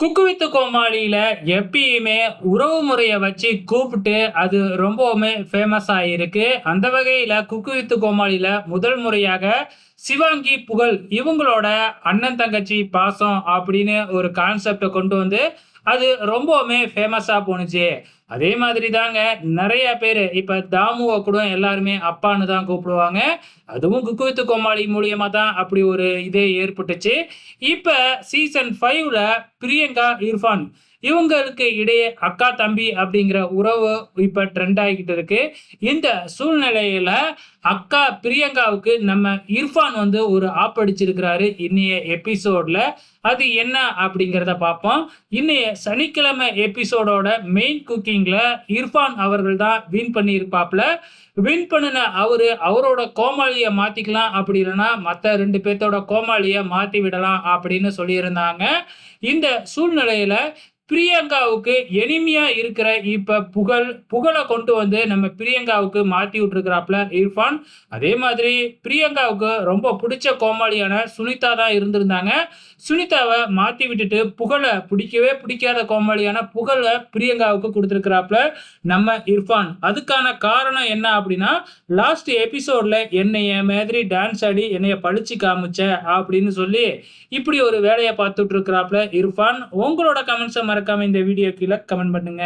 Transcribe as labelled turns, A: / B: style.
A: குக்கு with கோமாளியில எப்பயுமே உறவு முறையை வச்சு கூப்பிட்டு அது ரொம்பவுமே ஃபேமஸ் ஆகிருக்கு அந்த வகையில குக்குவித்து கோமாளியில முதல் முறையாக சிவாங்கி புகழ் இவங்களோட அண்ணன் தங்கச்சி பாசம் அப்படின்னு ஒரு கான்செப்டை கொண்டு வந்து அது ரொம்பவுமே ஃபேமஸாக போணுச்சு. அதே மாதிரி தாங்க நிறைய பேர் இப்போ தாமுவை கூட எல்லாருமே அப்பான்னு தான் கூப்பிடுவாங்க. அதுவும் குக்குவித்து கோமாளி மூலியமா தான் அப்படி ஒரு இதே ஏற்பட்டுச்சு. இப்போ சீசன் ஃபைவ்ல பிரியங்கா இர்ஃபான் இவங்களுக்கு இடையே அக்கா தம்பி அப்படிங்கிற உறவு இப்போ ட்ரெண்ட் ஆகிக்கிட்டு இருக்கு. இந்த சூழ்நிலையில அக்கா பிரியங்காவுக்கு நம்ம இர்ஃபான் வந்து ஒரு ஆப்படிச்சிருக்கிறாரு இன்னைய எபிசோட்ல அது என்ன அப்படிங்கிறத பார்ப்போம். இன்னைய சனிக்கிழமை எபிசோடோட மெயின் குக்கிங்ல இர்ஃபான் அவர்கள் தான் வின் பண்ணியிருப்பாப்ல வின் பண்ணின அவரு அவரோட கோமாளியை மாத்திக்கலாம் அப்படி இல்லைன்னா மற்ற ரெண்டு பேர்த்தோட கோமாளியை மாத்தி விடலாம் அப்படின்னு சொல்லியிருந்தாங்க. இந்த சூழ்நிலையில பிரியங்காவுக்கு எளிமையா இருக்கிற இப்ப புகழ் புகழை கொண்டு வந்து நம்ம பிரியங்காவுக்கு மாத்தி விட்டுருக்கிறாப்ல இர்ஃபான். அதே மாதிரி பிரியங்காவுக்கு ரொம்ப பிடிச்ச கோமாளியான சுனிதா தான் இருந்திருந்தாங்க. சுனிதாவை மாத்தி விட்டுட்டு புகழை பிடிக்கவே பிடிக்காத கோமாளியான புகழை பிரியங்காவுக்கு கொடுத்துருக்கிறாப்ல நம்ம இர்ஃபான். அதுக்கான காரணம் என்ன அப்படின்னா லாஸ்ட் எபிசோட்ல என்னைய மாதிரி டான்ஸ் ஆடி என்னைய பழிச்சு காமிச்ச அப்படின்னு சொல்லி இப்படி ஒரு வேலையை பார்த்துட்டு இருக்கிறாப்ல இர்ஃபான். உங்களோட கமெண்ட்ஸை மறக்காம இந்த வீடியோ கீழே கமெண்ட் பண்ணுங்க.